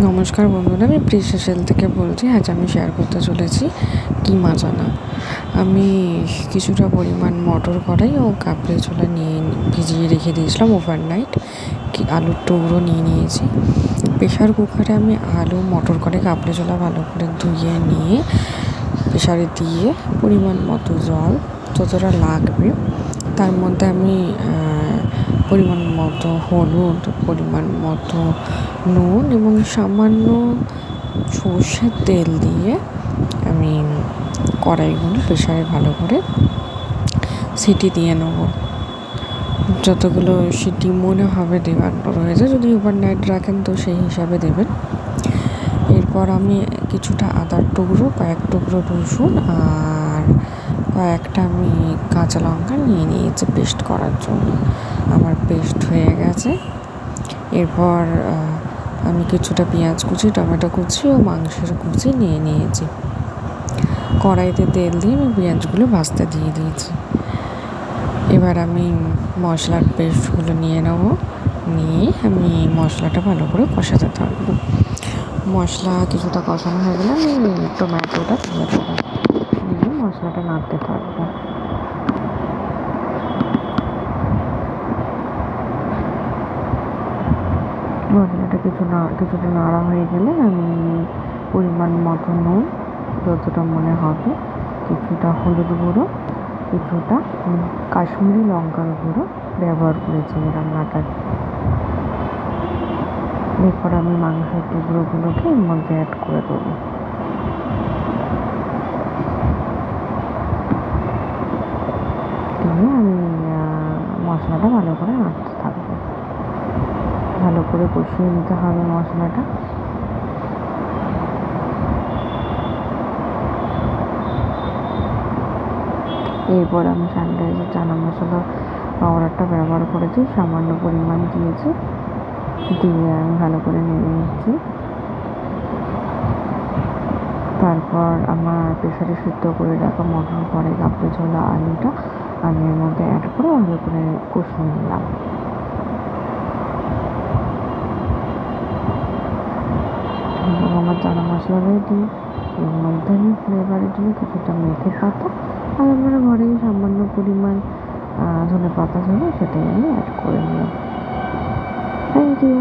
নমস্কার বন্ধুরা, আমি প্রিসা সেল থেকে বলছি, আজ আমি শেয়ার করতে চলেছি কিমা চানা আমি কিছুটা পরিমাণ মটর কড়াই ও কাপড়ে ছোলা নিয়ে ভিজিয়ে রেখে দিয়েছিলাম ওভারনাইট কি আলুর টুকরো নিয়ে নিয়েছি। প্রেশার কুকারে আমি আলু, মটর করে কাপড়ে ছোলা ভালো করে ধুয়ে নিয়ে প্রেশারে দিয়ে পরিমাণ মতো জল, যতটা লাগবে, তার মধ্যে আমি পরিমাণ মতো হলুদ, পরিমাণ মতো নুন এবং সামান্য সর্ষের তেল দিয়ে আমি কড়াইগুলো প্রেশারে ভালো করে সিটি দিয়ে নেব। যতগুলো সিটি মনে হবে দেওয়ার রয়েছে, যদি ওভারনাইট রাখেন তো সেই হিসাবে দেবেন। এরপর আমি কিছুটা আদার টুকরো কয়েক টুকরো রসুন আর কয়েকটা আমি কাঁচা লঙ্কা নিয়ে নিয়েছি পেস্ট করার জন্য। আমার পেস্ট হয়ে গেছে। এরপর আমি কিছুটা পেঁয়াজ কুচি, টমেটো কুচি ও মাংসের কুচি নিয়ে নিয়েছি। কড়াইতে তেল দিয়ে আমি পেঁয়াজগুলো ভাজতে দিয়ে দিয়েছি। এবার আমি মশলার পেস্টগুলো নিয়ে নেব। নিয়ে আমি মশলাটা ভালো করে কষাতে থাকব। মশলা কিছুটা কষানো হয়ে গেলে আমি টমেটোটা তুলে দেবো। মশলাটা নাড়তে থাকব। মশলাটা কিছু না, কিছুটা নাড়া হয়ে গেলে আমি পরিমাণ মতো নুন, যতটা মনে হবে। কিছুটা হলুদ গুঁড়ো, কিছুটা কাশ্মীরি লঙ্কার গুঁড়ো ব্যবহার করেছি রান্নাটার এরপর আমি মাংসের টুকরোগুলোকে এর মধ্যে অ্যাড করে দেবো। দিয়ে আমি মশলাটা ভালো করে নাড়তে থাকব। ভালো করে কষিয়ে নিতে হবে মশলাটা। এরপর আমি স্যানিটাইজার চানা মশলা পাউডারটা ব্যবহার করেছি, সামান্য পরিমাণ দিয়েছি। দিয়ে আমি ভালো করে নেড়ে নিচ্ছি। তারপর আমার প্রেশারে সিদ্ধ করে রাখা মটর পরে কাপড়ে ছোলা আলুটা এর মধ্যে অ্যাড করে ভালো করে কষিয়ে নিলাম। আমার চানা মশলা রেডি এর মধ্যে আমি ফ্লেভারের জন্য কিছুটা মেথি পাতা, আর আমার ঘরেই সামান্য পরিমাণ ধনে পাতা ছিল সেটাই আমি অ্যাড করে নিলাম। Thank you